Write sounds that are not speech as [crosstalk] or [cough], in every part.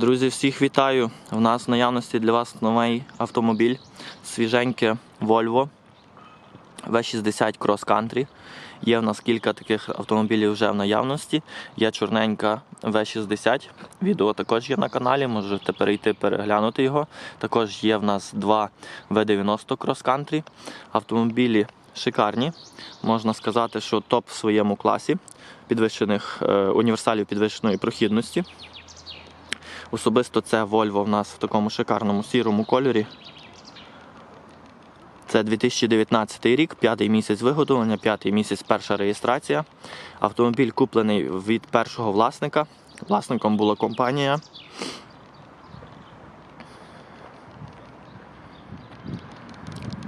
Друзі, всіх вітаю! У нас в наявності для вас новий автомобіль, свіженьке Volvo V60 Cross Country. Є в нас кілька таких автомобілів вже в наявності. Є чорненька V60. Відео також є на каналі, можете перейти переглянути його. Також є в нас два V90 Cross Country. Автомобілі шикарні. Можна сказати, що топ в своєму класі підвищених е, універсалів підвищеної прохідності. Особисто це Volvo в нас в такому шикарному сірому кольорі. Це 2019 рік, п'ятий місяць виготовлення, п'ятий місяць перша реєстрація. Автомобіль куплений від першого власника. Власником була компанія.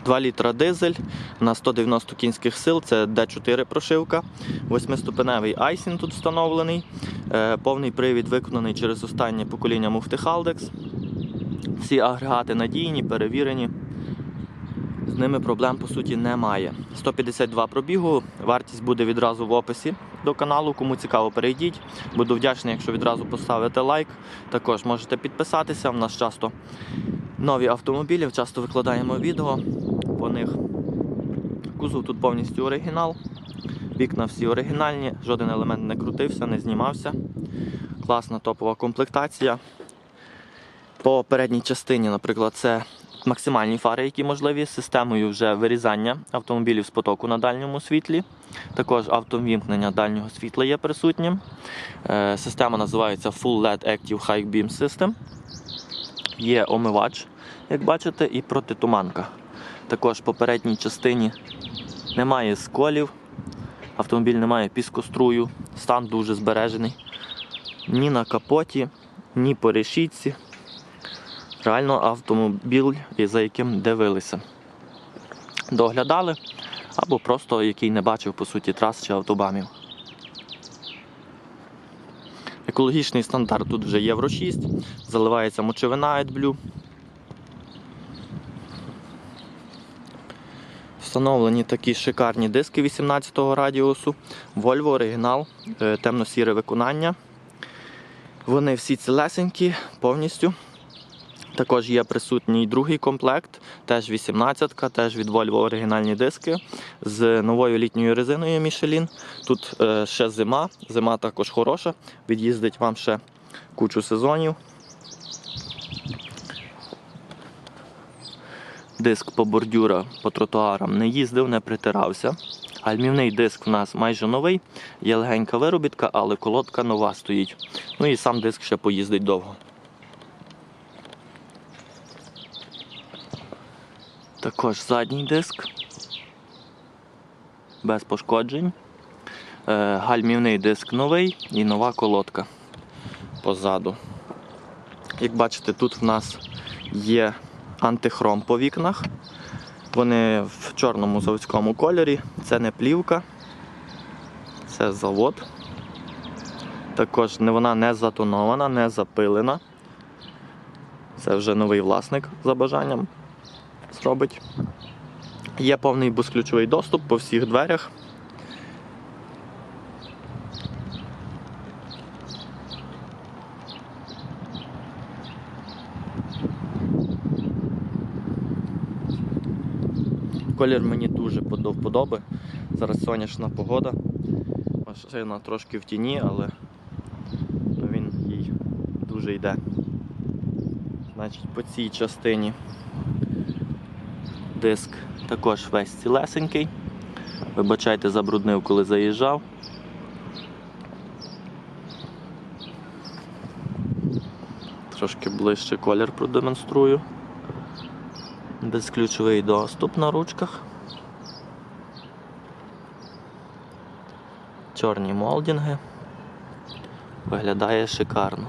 Два літра дизель на 190 кінських сил, це D4 прошивка, восьмиступеневий айсін тут встановлений, Е, повний привід виконаний через останнє покоління муфти Haldex. Всі агрегати надійні, перевірені. З ними проблем по суті немає. 152 пробігу, вартість буде відразу в описі до каналу. Кому цікаво, перейдіть. Буду вдячний, якщо відразу поставите лайк. Також можете підписатися. У нас часто нові автомобілі, часто викладаємо відео по них. Кузов тут повністю оригінал. Вікна всі оригінальні, жоден елемент не крутився, не знімався. Класна топова комплектація. По передній частині, наприклад, це максимальні фари, які можливі, з системою вже вирізання автомобілів з потоку на дальньому світлі. Також автовімкнення дальнього світла є присутнім. Е, Система називається Full LED Active High Beam System. Є омивач, як бачите, і протитуманка. Також по передній частині немає сколів, автомобіль не має піскострую, стан дуже збережений. Ні на капоті, ні по решітці. Реально автомобіль, за яким дивилися. Доглядали або просто який не бачив по суті трас чи автобамів. Екологічний стандарт тут вже Євро 6, заливається мочевина AdBlue. Встановлені такі шикарні диски 18-го радіусу. Volvo оригінал, е, темно-сіре виконання. Вони всі цілесенькі повністю. Також є присутній другий комплект, теж 18-ка, теж від Volvo оригінальні диски з новою літньою резиною Michelin. Тут е, ще зима, зима також хороша, від'їздить вам ще кучу сезонів. Диск по бордюра, по тротуарам не їздив, не притирався. Гальмівний диск в нас майже новий, є легенька виробітка, але колодка нова стоїть. Ну і сам диск ще поїздить довго. Також задній диск. Без пошкоджень. Е, Гальмівний диск новий і нова колодка позаду. Як бачите, тут в нас є антихром по вікнах. Вони в чорному заводському кольорі. Це не плівка, це завод. Також вона не затонована, не запилена. Це вже новий власник за бажанням зробить. Є повний безключовий доступ по всіх дверях. Колір мені дуже до вподоби. Зараз сонячна погода. Машина трошки в тіні, але він їй дуже йде. Значить, по цій частині диск також весь цілесенький. Вибачайте, забруднив, коли заїжджав. Трошки ближче колір продемонструю. Безключовий доступ на ручках. Чорні молдінги. Виглядає шикарно.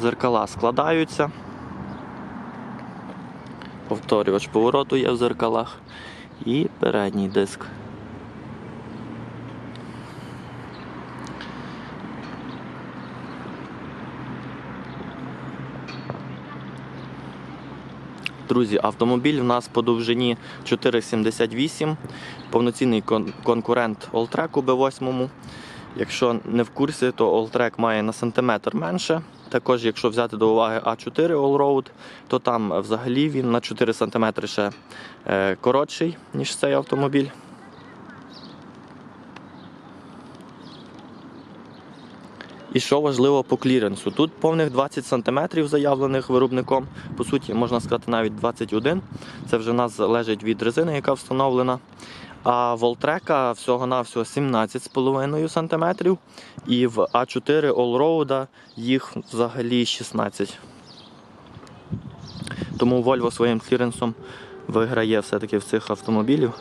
Зеркала складаються. Повторювач повороту є в зеркалах. І передній диск. Друзі, автомобіль в нас по довжині 4,78, повноцінний кон- конкурент у B8. Якщо не в курсі, то Alltrack має на сантиметр менше. Також, якщо взяти до уваги А4 Allroad, то там взагалі він на 4 см ще е, коротший, ніж цей автомобіль. І що важливо по кліренсу? Тут повних 20 см заявлених виробником, по суті, можна сказати, навіть 21 Це вже в нас залежить від резини, яка встановлена. А Волтрека всього-навсього 17,5 см. І в А4 Allroad їх взагалі 16. Тому Volvo своїм кліренсом виграє все-таки в цих автомобілів.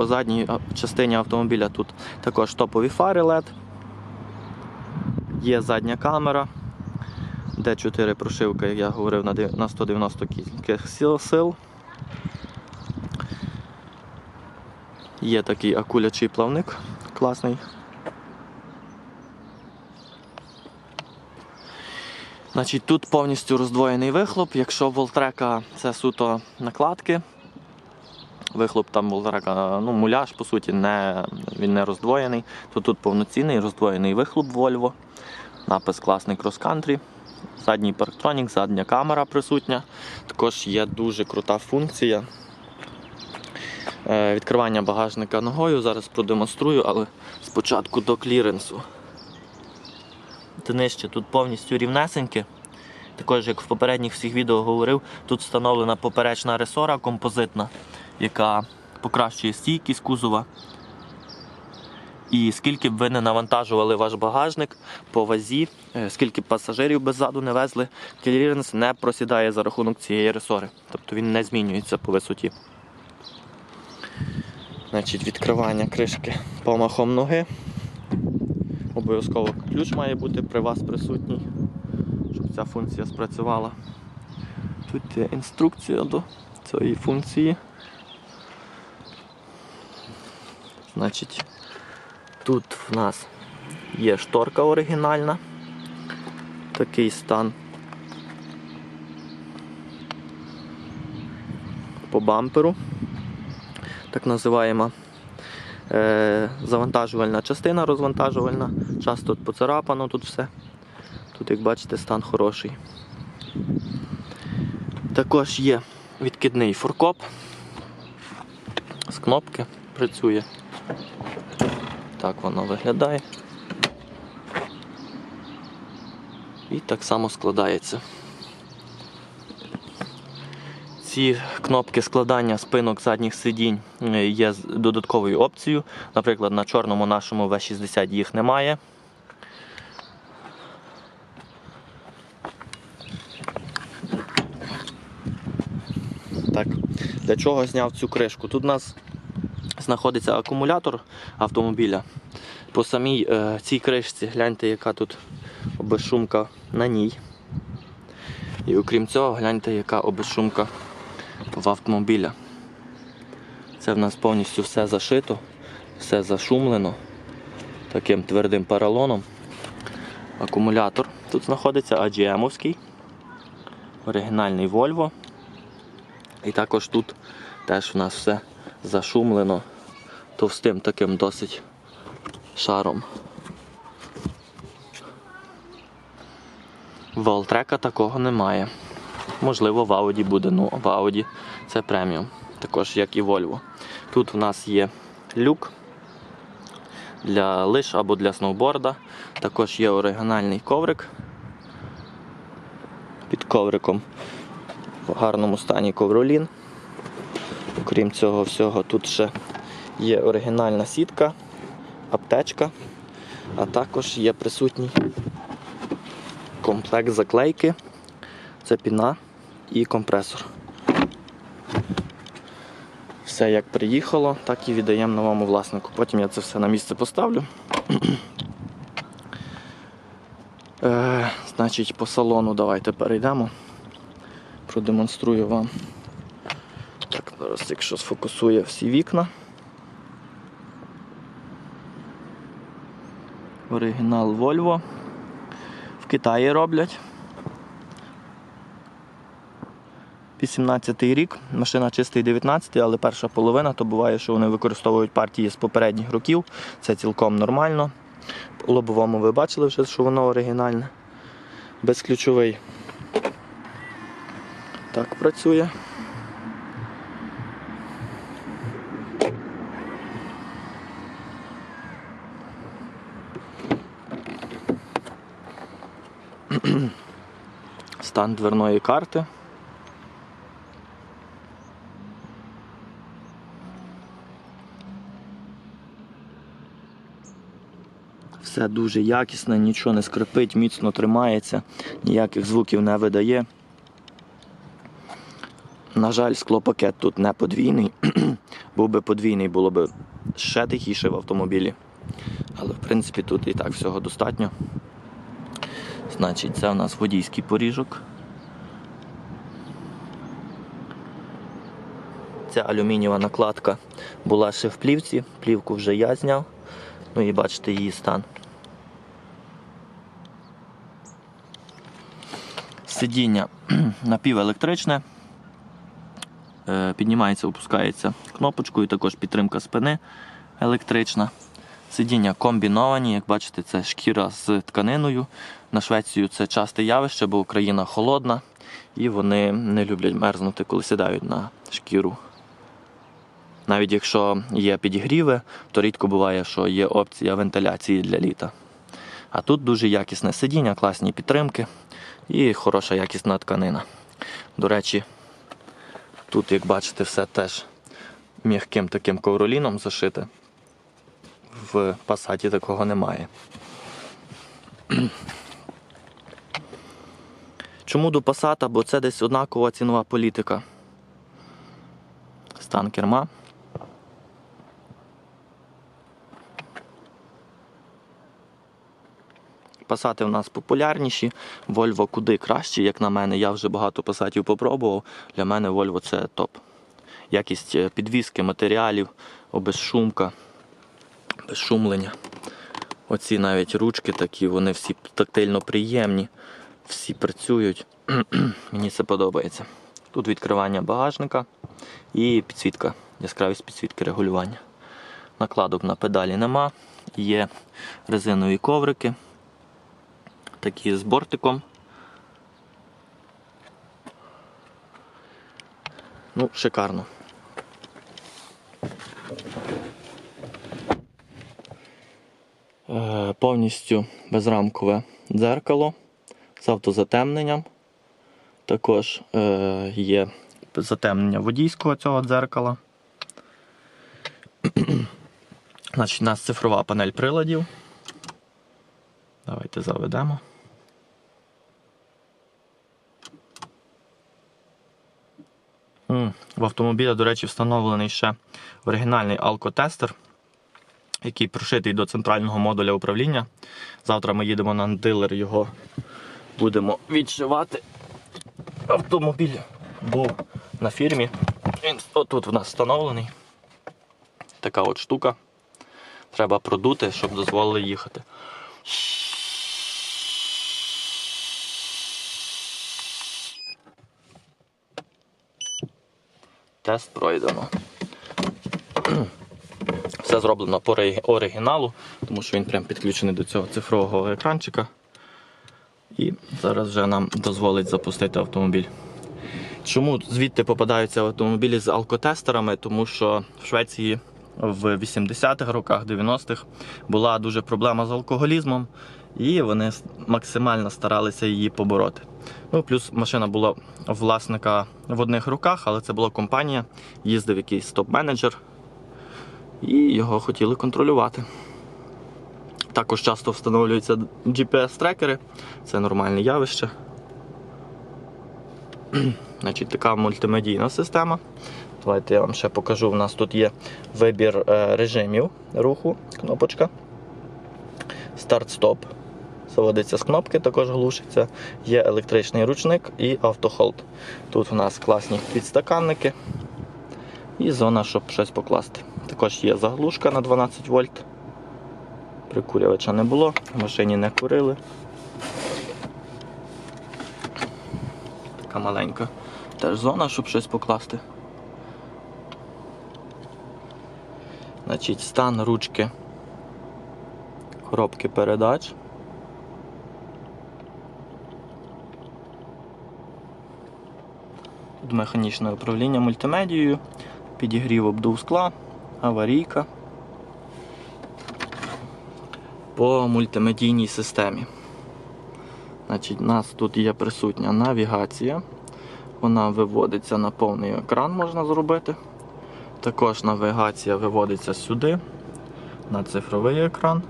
По задній частині автомобіля тут також топові фари LED. Є задня камера, D4 прошивка, як я говорив, на 190 кінських сил- сил. Є такий акулячий плавник класний. Значить, тут повністю роздвоєний вихлоп. Якщо в Волтрека це суто накладки, вихлоп там Волтрека, ну, муляж, по суті, не, він не роздвоєний, то тут повноцінний роздвоєний вихлоп Volvo. Напис класний крос-кантрі. Задній парктронік, задня камера присутня. Також є дуже крута функція. Е, Відкривання багажника ногою. Зараз продемонструю, але спочатку до кліренсу. Днище тут повністю рівнесеньке. Також, як в попередніх всіх відео говорив, тут встановлена поперечна ресора композитна, яка покращує стійкість кузова. І скільки б ви не навантажували ваш багажник по вазі, е, скільки б пасажирів без заду не везли, кліренс не просідає за рахунок цієї ресори. Тобто він не змінюється по висоті. Значить, відкривання кришки помахом ноги. Обов'язково ключ має бути при вас присутній, щоб ця функція спрацювала. Тут є інструкція до цієї функції. Значить, тут в нас є шторка оригінальна. Такий стан. По бамперу. Так називаємо е, завантажувальна частина розвантажувальна. Часто тут поцарапано тут все. Тут, як бачите, стан хороший. Також є відкидний фуркоп. З кнопки працює. Так воно виглядає. І так само складається. Ці кнопки складання спинок задніх сидінь е, є додатковою опцією. Наприклад, на чорному нашому V60 їх немає. Так, для чого зняв цю кришку? Тут у нас знаходиться акумулятор автомобіля. По самій е, цій кришці гляньте, яка тут обезшумка на ній. І окрім цього, гляньте, яка обезшумка в автомобіля. Це в нас повністю все зашито, все зашумлено таким твердим поролоном. Акумулятор тут знаходиться AGM-овський, оригінальний Volvo. І також тут теж в нас все зашумлено товстим таким досить шаром. В Алтрека такого немає. Можливо, в Audi буде, ну в Audi це преміум, також як і Volvo. Тут в нас є люк для лиш або для сноуборда. Також є оригінальний коврик. Під ковриком в гарному стані ковролін. Окрім цього всього, тут ще є оригінальна сітка, аптечка, а також є присутній комплект заклейки. Це піна і компресор. Все як приїхало, так і віддаємо новому власнику. Потім я це все на місце поставлю. [clears throat] Е, значить, по салону давайте перейдемо. Продемонструю вам. Так, зараз, якщо сфокусує всі вікна. Оригінал Volvo. В Китаї роблять. 18-й рік, машина чистий 19-й, але перша половина, то буває, що вони використовують партії з попередніх років. Це цілком нормально. По лобовому ви бачили вже, що воно оригінальне. Безключовий. Так працює. Стан дверної карти. Все дуже якісне, нічого не скрипить, міцно тримається, ніяких звуків не видає. На жаль, склопакет тут не подвійний. [clears throat] Був би подвійний, було б ще тихіше в автомобілі. Але в принципі тут і так всього достатньо. Значить, це у нас водійський поріжок. Ця алюмінієва накладка була ще в плівці, плівку вже я зняв. Ну і бачите її стан. Сидіння [clears throat] напівелектричне. Е, Піднімається, опускається кнопочкою, також підтримка спини електрична. Сидіння комбіновані, як бачите, це шкіра з тканиною. На Швецію це часте явище, бо Україна холодна і вони не люблять мерзнути, коли сідають на шкіру. Навіть якщо є підігріви, то рідко буває, що є опція вентиляції для літа. А тут дуже якісне сидіння, класні підтримки і хороша якісна тканина. До речі, тут, як бачите, все теж м'яким таким ковроліном зашите. В пасаті такого немає. [clears throat] Чому до пасата? Бо це десь однакова цінова політика. Стан керма. Пасати у нас популярніші, Volvo куди краще, як на мене. Я вже багато пасатів попробував. Для мене Volvo це топ. Якість е, підвіски, матеріалів, обезшумка, безшумлення. Оці навіть ручки такі, вони всі тактильно приємні, всі працюють. [clears throat] Мені це подобається. Тут відкривання багажника і підсвітка, яскравість підсвітки регулювання. Накладок на педалі нема, є резинові коврики, такі з бортиком. Ну, шикарно. Е, Повністю безрамкове дзеркало з автозатемненням. Також е, є затемнення водійського цього дзеркала. [clears throat] Значить, у нас цифрова панель приладів. Давайте заведемо. В автомобілі, до речі, встановлений ще оригінальний алкотестер, який прошитий до центрального модуля управління. Завтра ми їдемо на дилер, його будемо відшивати. Автомобіль був на фірмі. Він отут в нас встановлений. Така от штука. Треба продути, щоб дозволили їхати. Тест пройдено. Все зроблено по оригіналу, тому що він прям підключений до цього цифрового екранчика. І зараз вже нам дозволить запустити автомобіль. Чому звідти попадаються автомобілі з алкотестерами? Тому що в Швеції в 80-х роках, 90-х була дуже проблема з алкоголізмом, і вони максимально старалися її побороти. Ну, плюс машина була власника в одних руках, але це була компанія, їздив якийсь топ-менеджер, і його хотіли контролювати. Також часто встановлюються GPS-трекери, це нормальне явище. [clears throat] Значить, така мультимедійна система. Давайте я вам ще покажу. У нас тут є вибір е, режимів руху, кнопочка. Старт-стоп. Заводиться з кнопки, також глушиться. Є електричний ручник і автохолд. Тут у нас класні підстаканники і зона, щоб щось покласти. Також є заглушка на 12 вольт. Прикурювача не було, в машині не курили. така маленька теж зона, щоб щось покласти. Значить, стан ручки коробки передач. Механічне управління мультимедією, підігрів обдув скла, аварійка по мультимедійній системі. Значить, У нас тут є присутня навігація. Вона виводиться на повний екран, можна зробити. Також навігація виводиться сюди, на цифровий екран.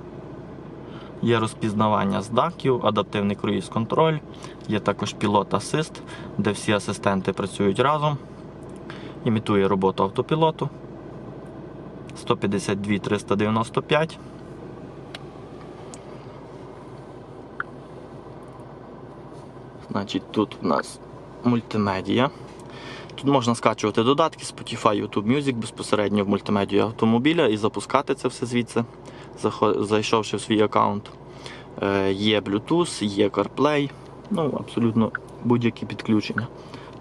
Є розпізнавання здаків, адаптивний круїз-контроль, є також пілот асист, де всі асистенти працюють разом. Імітує роботу автопілоту. 152 395. Значить, тут у нас мультимедія. Тут можна скачувати додатки Spotify, YouTube Music безпосередньо в мультимедію автомобіля і запускати це все звідси, зайшовши в свій аккаунт. Е, Є Bluetooth, є CarPlay, ну абсолютно будь-які підключення.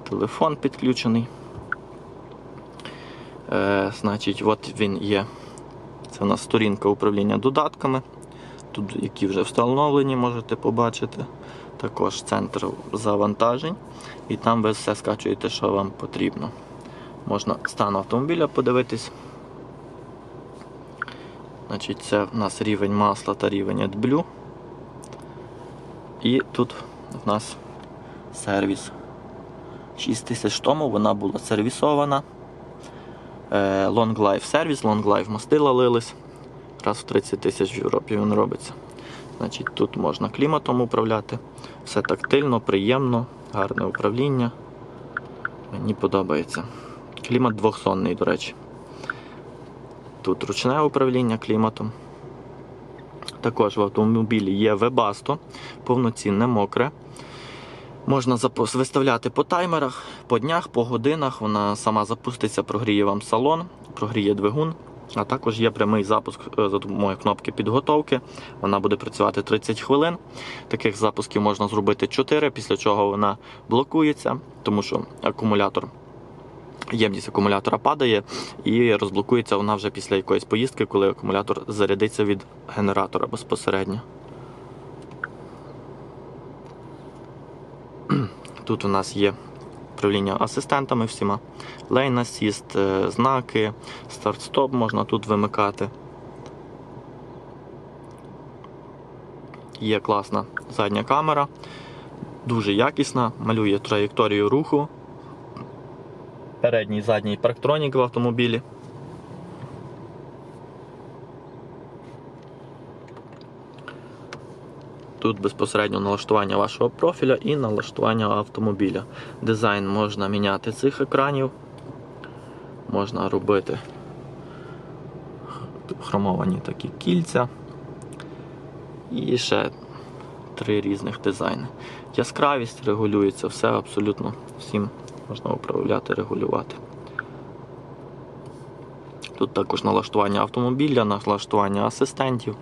Телефон підключений. Е, Значить, от він є. Це у нас сторінка управління додатками. Тут, які вже встановлені, можете побачити. Також центр завантажень. І там ви все скачуєте, що вам потрібно. Можна стан автомобіля подивитись. Значить, це в нас рівень масла та рівень AdBlue. І тут в нас сервіс. 6 тисяч тому вона була сервісована. Е, Long Life сервіс, Long Life мастила лились. Раз в 30 тисяч в Європі він робиться. Значить, тут можна кліматом управляти. Все тактильно, приємно, гарне управління. Мені подобається. Клімат двохсонний, до речі. Тут ручне управління кліматом. Також в автомобілі є Webasto, повноцінне, мокре. Можна виставляти по таймерах, по днях, по годинах. Вона сама запуститься, прогріє вам салон, прогріє двигун. А також є прямий запуск е, за допомогою кнопки підготовки. Вона буде працювати 30 хвилин. Таких запусків можна зробити 4, після чого вона блокується, тому що акумулятор, ємність акумулятора падає і розблокується вона вже після якоїсь поїздки, коли акумулятор зарядиться від генератора безпосередньо. Тут у нас є управління асистентами всіма. Lane Assist, е, знаки, старт-стоп можна тут вимикати. Є класна задня камера, дуже якісна, малює траєкторію руху. Передній задній парктронік в автомобілі. Тут безпосередньо налаштування вашого профіля і налаштування автомобіля. Дизайн можна міняти цих екранів. Можна робити хромовані такі кільця. І ще три різних дизайни. Яскравість регулюється, все абсолютно всім можна управляти, регулювати. Тут також налаштування автомобіля, налаштування асистентів.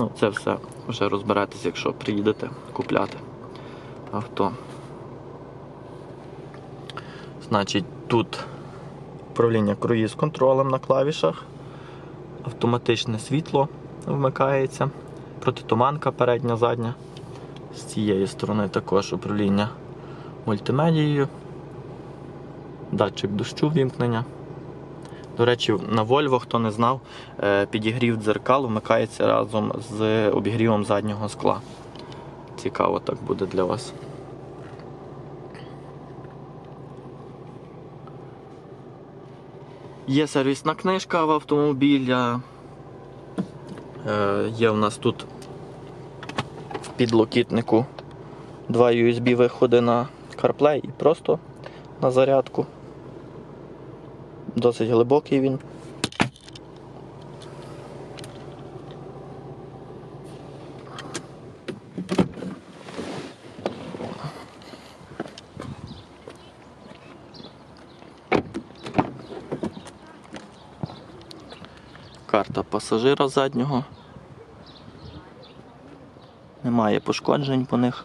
Ну, це все вже розберетесь, якщо приїдете купляти авто. Значить, тут управління круїз-контролем на клавішах, автоматичне світло вмикається, протитуманка передня, задня. З цієї сторони також управління мультимедією, датчик дощу вімкнення. До речі, на Volvo, хто не знав, е, підігрів дзеркал вмикається разом з обігрівом заднього скла. Цікаво так буде для вас. Є сервісна книжка в автомобіля. Е, Є в нас тут в підлокітнику два USB виходи на CarPlay і просто на зарядку. Досить глибокий він. Карта пасажира заднього. Немає пошкоджень по них.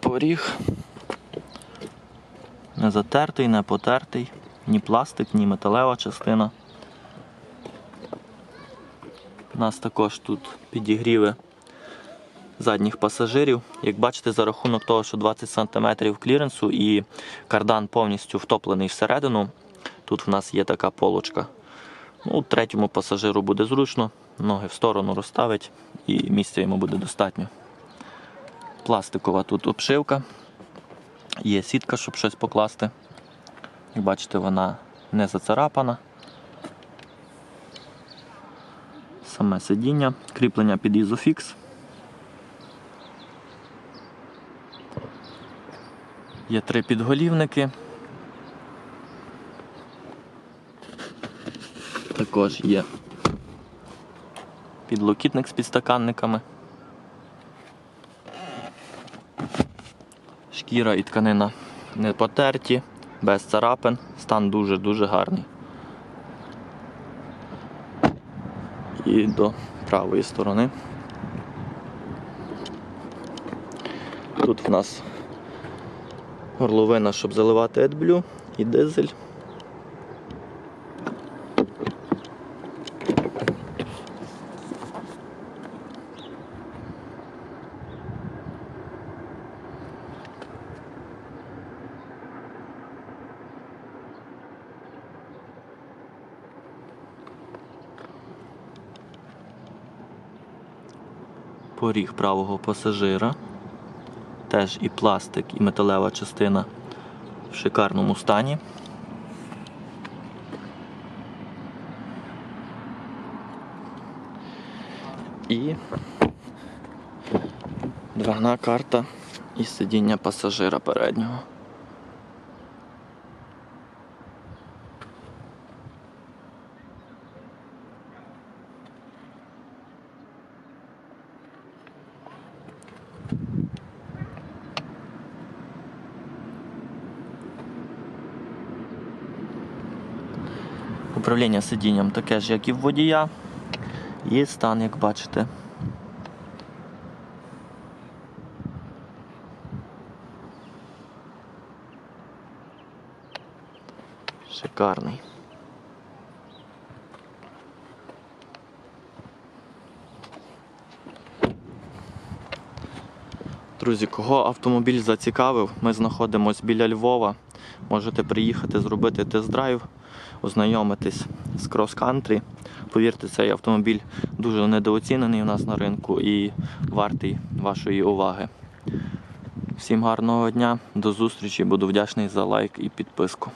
Поріг. Не затертий, не потертий. Ні пластик, ні металева частина. У нас також тут підігріви задніх пасажирів. Як бачите, за рахунок того, що 20 см кліренсу і кардан повністю втоплений всередину, тут в нас є така полочка. Ну, третьому пасажиру буде зручно, ноги в сторону розставить і місця йому буде достатньо. Пластикова тут обшивка, є сітка, щоб щось покласти. Як бачите, вона не зацарапана. Саме сидіння, кріплення під ізофікс. Є три підголівники. Також є підлокітник з підстаканниками. Шкіра і тканина не потерті, без царапин, стан дуже-дуже гарний. І до правої сторони. Тут в нас горловина, щоб заливати AdBlue і дизель. Поріг правого пасажира. Теж і пластик, і металева частина в шикарному стані. І дверна карта і сидіння пасажира переднього. Управління сидінням таке ж, як і в водія. І стан, як бачите. Шикарний. Друзі, кого автомобіль зацікавив, ми знаходимося біля Львова. Можете приїхати зробити тест-драйв, ознайомитись з крос-кантрі. Повірте, цей автомобіль дуже недооцінений у нас на ринку і вартий вашої уваги. Всім гарного дня, до зустрічі, буду вдячний за лайк і підписку.